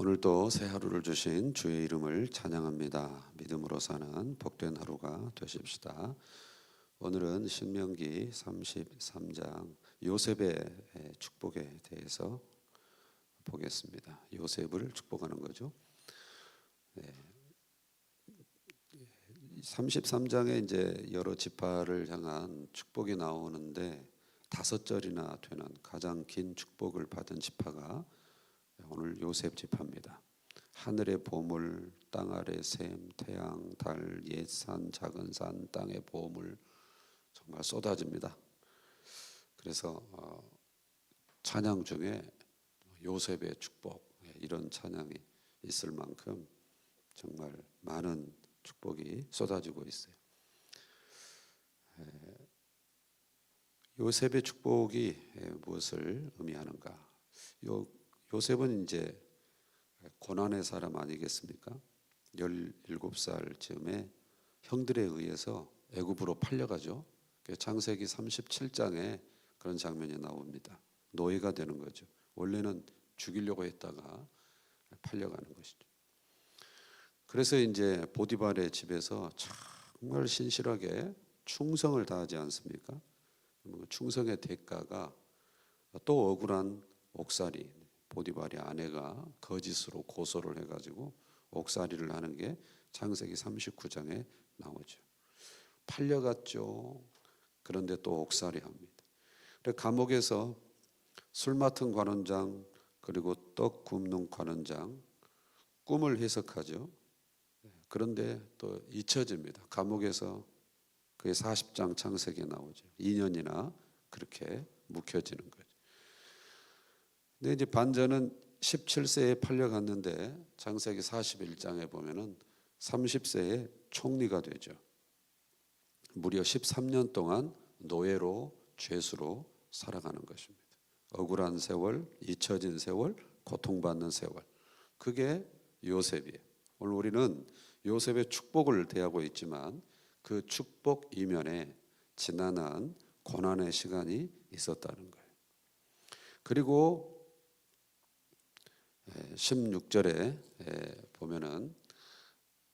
오늘도 새 하루를 주신 주의 이름을 찬양합니다. 믿음으로 사는 복된 하루가 되십시다. 오늘은 신명기 33장 요셉의 축복에 대해서 보겠습니다. 요셉을 축복하는 거죠. 네. 33장에 이제 여러 지파를 향한 축복이 나오는데 다섯 절이나 되는 가장 긴 축복을 받은 지파가 오늘 요셉 지파입니다. 하늘의 보물, 땅 아래 샘, 태양, 달, 옛산, 작은 산, 땅의 보물 정말 쏟아집니다. 그래서 어, 찬양 중에 요셉의 축복 예, 이런 찬양이 있을 만큼 정말 많은 축복이 쏟아지고 있어요. 요셉의 축복이 무엇을 의미하는가? 요 요셉은 이제 고난의 사람 아니겠습니까? 17살 즈음에 형들에 의해서 애굽으로 팔려가죠. 창세기 37장에 그런 장면이 나옵니다. 노예가 되는 거죠. 원래는 죽이려고 했다가 팔려가는 것이죠. 그래서 이제 보디발의 집에서 정말 신실하게 충성을 다하지 않습니까? 뭐 충성의 대가가 또 억울한 옥살이 보디발의 아내가 거짓으로 고소를 해가지고 옥살이를 하는 게 창세기 39장에 나오죠. 팔려갔죠. 그런데 또 옥살이 합니다. 그래 감옥에서 술 맡은 관원장 그리고 떡 굽는 관원장 꿈을 해석하죠. 그런데 또 잊혀집니다. 감옥에서 그의 40장 창세기에 나오죠. 2년이나 그렇게 묵혀지는 거죠. 근데 이제 반전은 17세에 팔려갔는데 장세기 41장에 보면은 30세에 총리가 되죠. 무려 13년 동안 노예로 죄수로 살아가는 것입니다. 억울한 세월, 잊혀진 세월, 고통받는 세월. 그게 요셉이에요. 오늘 우리는 요셉의 축복을 대하고 있지만 그 축복 이면에 지난한 고난의 시간이 있었다는 거예요. 그리고 16절에 보면은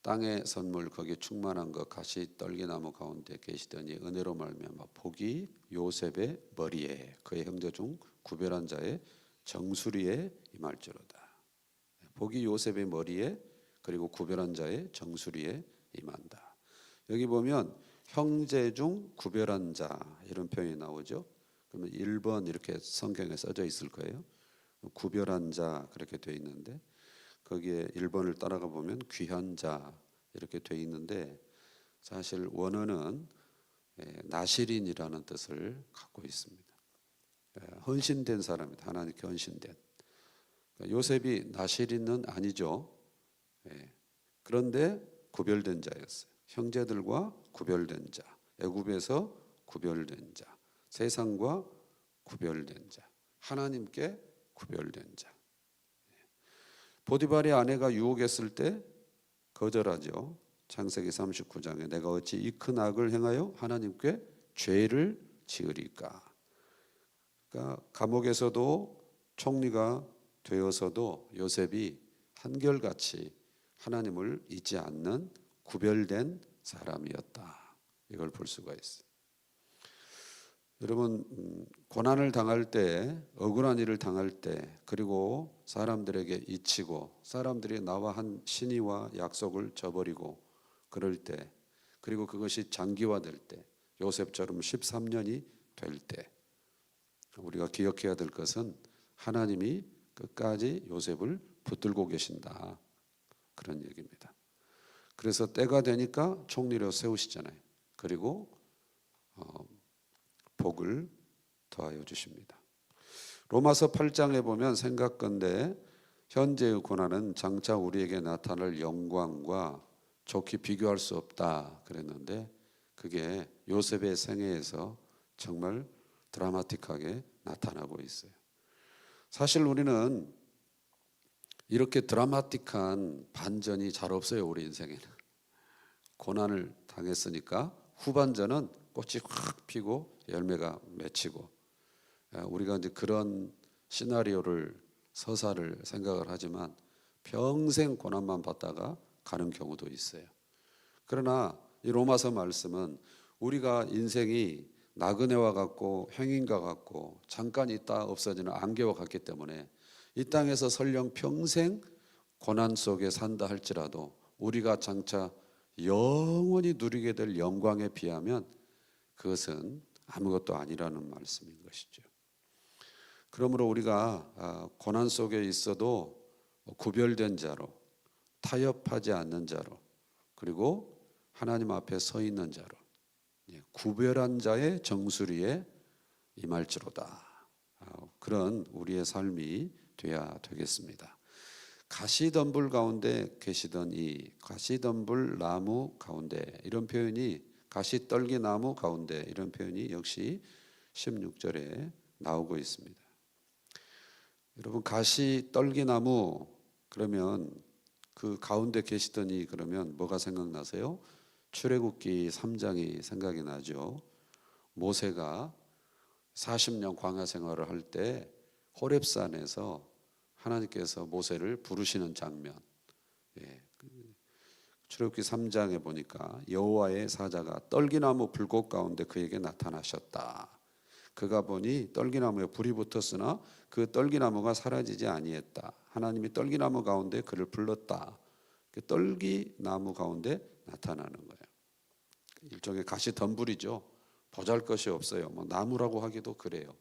땅의 선물 거기 충만한 것 가시 떨기나무 가운데 계시더니 은혜로 말미암아 복이 요셉의 머리에 그의 형제 중 구별한 자의 정수리에 임할지로다. 복이 요셉의 머리에 그리고 구별한 자의 정수리에 임한다. 여기 보면 형제 중 구별한 자 이런 표현이 나오죠. 그러면 1번 이렇게 성경에 써져 있을 거예요. 구별한 자 그렇게 돼 있는데 거기에 1번을 따라가 보면 귀한 자 이렇게 돼 있는데 사실 원어는 예, 나시린이라는 뜻을 갖고 있습니다. 예, 헌신된 사람이다. 하나님께 헌신된. 그러니까 요셉이 나시린은 아니죠. 예, 그런데 구별된 자였어요. 형제들과 구별된 자, 애굽에서 구별된 자, 세상과 구별된 자, 하나님께 구별된 자. 보디발의 아내가 유혹했을 때 거절하죠. 창세기 39장에 내가 어찌 이 큰 악을 행하여 하나님께 죄를 지으리까. 그러니까 감옥에서도 총리가 되어서도 요셉이 한결같이 하나님을 잊지 않는 구별된 사람이었다. 이걸 볼 수가 있어요. 여러분 음, 고난을 당할 때 억울한 일을 당할 때 그리고 사람들에게 잊히고 사람들이 나와 한 신의와 약속을 저버리고 그럴 때 그리고 그것이 장기화될 때 요셉처럼 13년이 될 때 우리가 기억해야 될 것은 하나님이 끝까지 요셉을 붙들고 계신다 그런 얘기입니다. 그래서 때가 되니까 총리로 세우시잖아요. 그리고 어, 복을 더하여 주십니다. 로마서 8장에 보면 생각건데 현재의 고난은 장차 우리에게 나타날 영광과 좋게 비교할 수 없다 그랬는데 그게 요셉의 생애에서 정말 드라마틱하게 나타나고 있어요. 사실 우리는 이렇게 드라마틱한 반전이 잘 없어요 우리 인생에는 고난을 당했으니까 후반전은 꽃이 확 피고 열매가 맺히고 우리가 이제 그런 시나리오를 서사를 생각을 하지만 평생 고난만 받다가 가는 경우도 있어요. 그러나 이 로마서 말씀은 우리가 인생이 나그네와 같고 행인과 같고 잠깐 있다 없어지는 안개와 같기 때문에 이 땅에서 설령 평생 고난 속에 산다 할지라도 우리가 장차 영원히 누리게 될 영광에 비하면 그것은 아무것도 아니라는 말씀인 것이죠. 그러므로 우리가 아, 고난 속에 있어도 구별된 자로 타협하지 않는 자로 그리고 하나님 앞에 서 있는 자로 예, 구별한 자의 정수리에 임할지로다. 아, 그런 우리의 삶이 되어야 되겠습니다. 가시덤불 가운데 계시던 이 가시덤불 나무 가운데 이런 표현이 가시 떨기 나무 가운데 이런 표현이 역시 16절에 나오고 있습니다. 여러분 가시 떨기 나무 그러면 그 가운데 계시더니 그러면 뭐가 생각나세요? 출애굽기 3장이 생각이 나죠. 모세가 40년 광야 생활을 할 때 호렙산에서 하나님께서 모세를 부르시는 장면. 예. 출애굽기 3장에 보니까 여호와의 사자가 떨기나무 불꽃 가운데 그에게 나타나셨다. 그가 보니 떨기나무에 불이 붙었으나 그 떨기나무가 사라지지 아니했다. 하나님이 떨기나무 가운데 그를 불렀다. 그 떨기나무 가운데 나타나는 거예요. 일종의 가시 덤불이죠. 보잘 것이 없어요. 뭐 나무라고 하기도 그래요.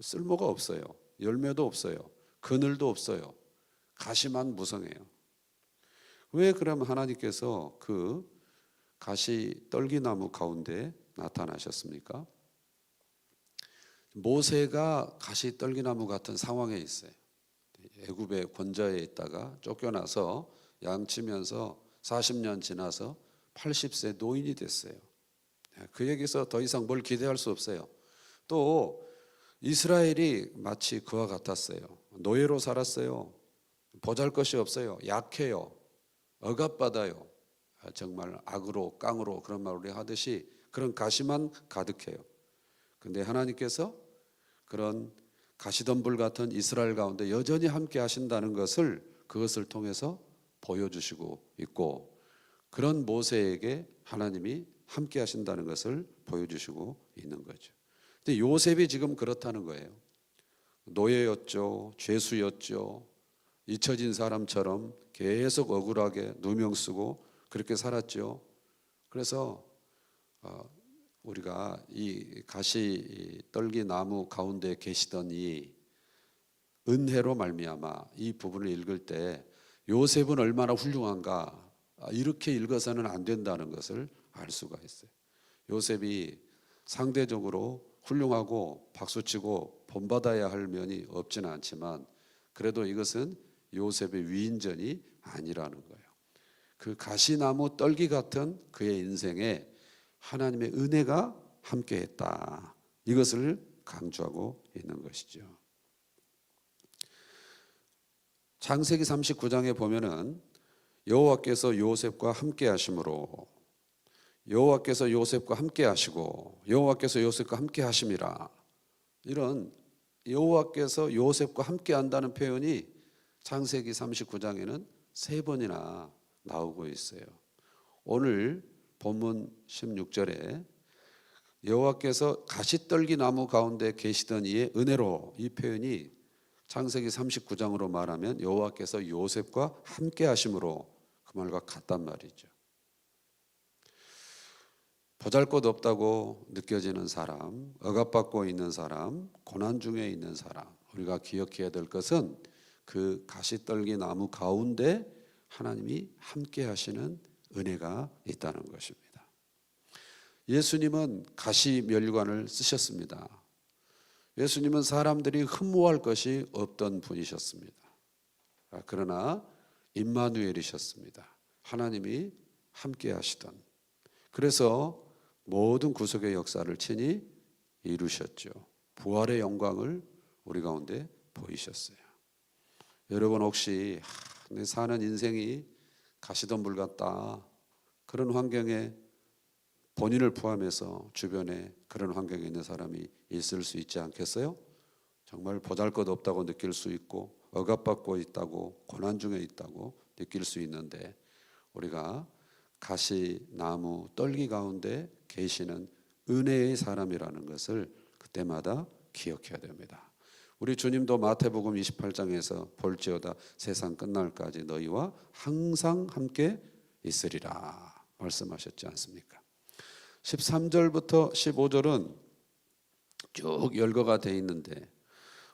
쓸모가 없어요. 열매도 없어요. 그늘도 없어요. 가시만 무성해요. 왜 그러면 하나님께서 그 가시 떨기나무 가운데 나타나셨습니까? 모세가 가시 떨기나무 같은 상황에 있어요. 애굽의 권좌에 있다가 쫓겨나서 양치면서 40년 지나서 80세 노인이 됐어요. 그에게서 더 이상 뭘 기대할 수 없어요. 또 이스라엘이 마치 그와 같았어요. 노예로 살았어요. 보잘 것이 없어요. 약해요. 억압받아요. 아, 정말 악으로 깡으로 그런 말 우리 하듯이 그런 가시만 가득해요. 근데 하나님께서 그런 가시덤불 같은 이스라엘 가운데 여전히 함께 하신다는 것을 그것을 통해서 보여주시고 있고 그런 모세에게 하나님이 함께 하신다는 것을 보여주시고 있는 거죠. 근데 요셉이 지금 그렇다는 거예요. 노예였죠. 죄수였죠. 잊혀진 사람처럼 계속 억울하게 누명 쓰고 그렇게 살았죠. 그래서 어, 우리가 이 가시 떨기 나무 가운데 계시던 이 은혜로 말미암아 이 부분을 읽을 때 요셉은 얼마나 훌륭한가 아, 이렇게 읽어서는 안 된다는 것을 알 수가 있어요. 요셉이 상대적으로 훌륭하고 박수치고 본받아야 할 면이 없지는 않지만 그래도 이것은 요셉의 위인전이 아니라는 거예요. 그 가시나무 떨기 같은 그의 인생에 하나님의 은혜가 함께 했다. 이것을 강조하고 있는 것이죠. 창세기 39장에 보면은 여호와께서 요셉과 함께 하심으로 여호와께서 요셉과 함께 하시고 여호와께서 요셉과 함께 하심이라 이런 여호와께서 요셉과 함께 한다는 표현이 창세기 39장에는 세 번이나 나오고 있어요. 오늘 본문 16절에 여호와께서 가시떨기 나무 가운데 계시던 이의 은혜로 이 표현이 창세기 39장으로 말하면 여호와께서 요셉과 함께 하심으로 그 말과 같단 말이죠. 보잘것 없다고 느껴지는 사람, 억압받고 있는 사람, 고난 중에 있는 사람, 우리가 기억해야 될 것은 그 가시떨기 나무 가운데 하나님이 함께 하시는 은혜가 있다는 것입니다. 예수님은 가시 멸관을 쓰셨습니다. 예수님은 사람들이 흠모할 것이 없던 분이셨습니다. 아, 그러나 임마누엘이셨습니다. 하나님이 함께 하시던. 그래서 모든 구속의 역사를 친히 이루셨죠. 부활의 영광을 우리 가운데 보이셨어요. 여러분 혹시 내 사는 인생이 가시덤불 같다 그런 환경에 본인을 포함해서 주변에 그런 환경에 있는 사람이 있을 수 있지 않겠어요? 정말 보잘것 없다고 느낄 수 있고 억압받고 있다고 고난 중에 있다고 느낄 수 있는데 우리가 가시 나무 떨기 가운데 계시는 은혜의 사람이라는 것을 그때마다 기억해야 됩니다. 우리 주님도 마태복음 28장에서 볼지어다 세상 끝날까지 너희와 항상 함께 있으리라 말씀하셨지 않습니까? 13절부터 15절은 쭉 열거가 돼 있는데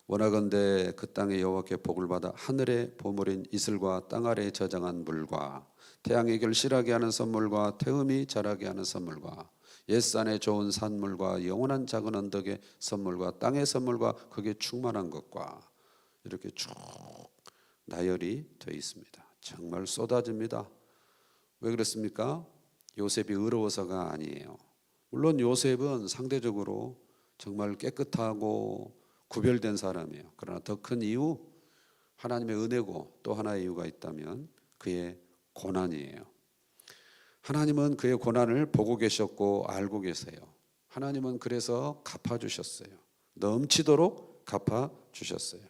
원하건대 그 땅에 여호와께 복을 받아 하늘의 보물인 이슬과 땅 아래에 저장한 물과 태양의 결실하게 하는 선물과 태음이 자라게 하는 선물과 옛산의 좋은 산물과 영원한 작은 언덕의 선물과 땅의 선물과 거기에 충만한 것과 이렇게 쭉 나열이 되어 있습니다. 정말 쏟아집니다. 왜 그렇습니까? 요셉이 의로워서가 아니에요. 물론 요셉은 상대적으로 정말 깨끗하고 구별된 사람이에요. 그러나 더 큰 이유 하나님의 은혜고 또 하나의 이유가 있다면 그의 고난이에요. 하나님은 그의 고난을 보고 계셨고 알고 계세요. 하나님은 그래서 갚아 주셨어요. 넘치도록 갚아 주셨어요.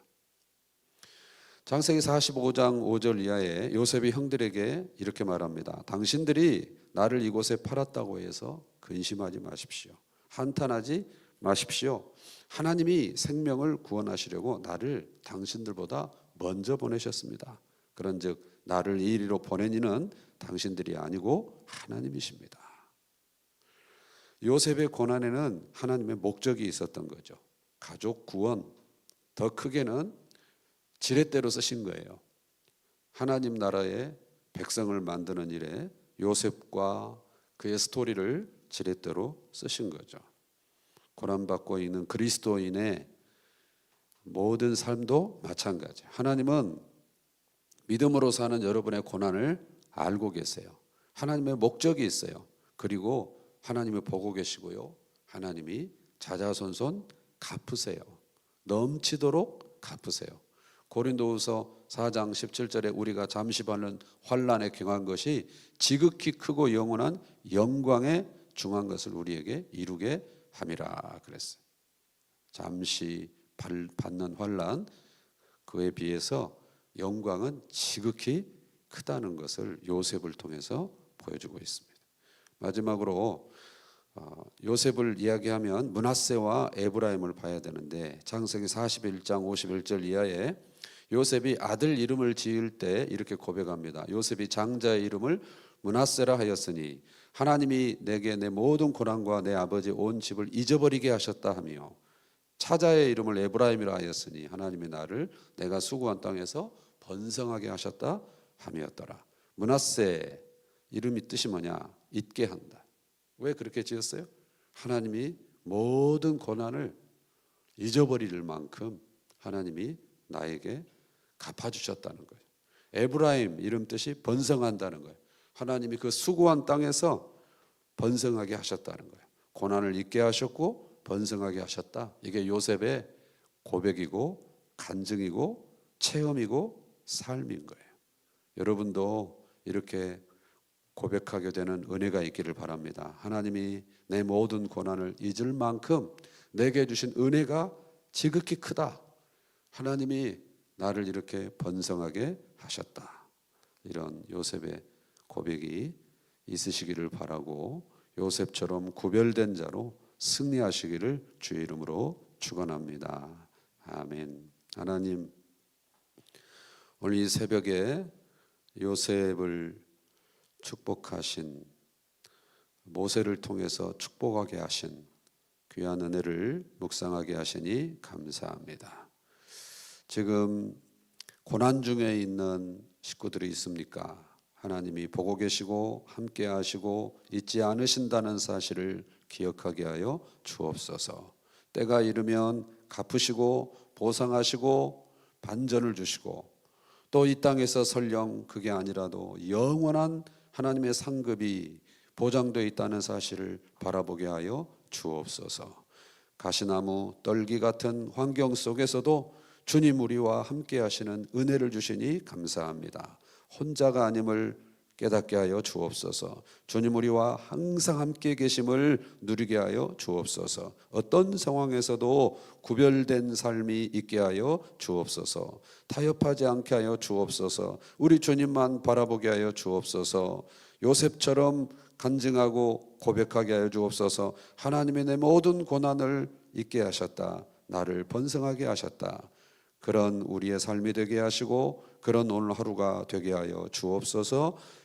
장세기 45장 5절 이하에 요셉이 형들에게 이렇게 말합니다. 당신들이 나를 이곳에 팔았다고 해서 근심하지 마십시오. 한탄하지 마십시오. 하나님이 생명을 구원하시려고 나를 당신들보다 먼저 보내셨습니다. 그런즉 나를 이리로 보낸 이는 당신들이 아니고 하나님이십니다. 요셉의 고난에는 하나님의 목적이 있었던 거죠. 가족 구원, 더 크게는 지렛대로 쓰신 거예요. 하나님 나라의 백성을 만드는 일에 요셉과 그의 스토리를 지렛대로 쓰신 거죠. 고난받고 있는 그리스도인의 모든 삶도 마찬가지. 하나님은 믿음으로 사는 여러분의 고난을 알고 계세요. 하나님의 목적이 있어요. 그리고 하나님이 보고 계시고요. 하나님이 자자손손 갚으세요. 넘치도록 갚으세요. 고린도후서 4장 17절에 우리가 잠시 받는 환란에 경한 것이 지극히 크고 영원한 영광에 중한 것을 우리에게 이루게 함이라 그랬어요. 잠시 받는 환란 그에 비해서 영광은 지극히 크다는 것을 요셉을 통해서 보여주고 있습니다. 마지막으로 어, 요셉을 이야기하면 문하세와 에브라임을 봐야 되는데 장세기 41장 51절 이하에 요셉이 아들 이름을 지을 때 이렇게 고백합니다. 요셉이 장자의 이름을 문하세라 하였으니 하나님이 내게 내 모든 고난과 내 아버지 온 집을 잊어버리게 하셨다 하며 차자의 이름을 에브라임이라 하였으니 하나님이 나를 내가 수고한 땅에서 번성하게 하셨다 함이었더라. 문하세 이름이 뜻이 뭐냐? 잊게 한다. 왜 그렇게 지었어요? 하나님이 모든 고난을 잊어버릴 만큼 하나님이 나에게 갚아주셨다는 거예요. 에브라임 이름 뜻이 번성한다는 거예요. 하나님이 그 수고한 땅에서 번성하게 하셨다는 거예요. 고난을 잊게 하셨고 번성하게 하셨다. 이게 요셉의 고백이고 간증이고 체험이고 삶인 거예요. 여러분도 이렇게 고백하게 되는 은혜가 있기를 바랍니다. 하나님이 내 모든 고난을 잊을 만큼 내게 주신 은혜가 지극히 크다. 하나님이 나를 이렇게 번성하게 하셨다. 이런 요셉의 고백이 있으시기를 바라고 요셉처럼 구별된 자로 승리하시기를 주의 이름으로 축원합니다. 아멘. 하나님 오늘 이 새벽에 요셉을 축복하신 모세를 통해서 축복하게 하신 귀한 은혜를 묵상하게 하시니 감사합니다. 지금 고난 중에 있는 식구들이 있습니까? 하나님이 보고 계시고 함께 하시고 잊지 않으신다는 사실을 기억하게 하여 주옵소서. 때가 이르면 갚으시고 보상하시고 반전을 주시고 또 이 땅에서 설령 그게 아니라도 영원한 하나님의 상급이 보장되어 있다는 사실을 바라보게 하여 주옵소서. 가시나무 떨기 같은 환경 속에서도 주님 우리와 함께 하시는 은혜를 주시니 감사합니다. 혼자가 아님을 깨닫게 하여 주옵소서. 주님 우리와 항상 함께 계심을 누리게 하여 주옵소서. 어떤 상황에서도 구별된 삶이 있게 하여 주옵소서. 타협하지 않게 하여 주옵소서. 우리 주님만 바라보게 하여 주옵소서. 요셉처럼 간증하고 고백하게 하여 주옵소서. 하나님이 내 모든 고난을 잊게 하셨다. 나를 번성하게 하셨다. 그런 우리의 삶이 되게 하시고 그런 오늘 하루가 되게 하여 주옵소서.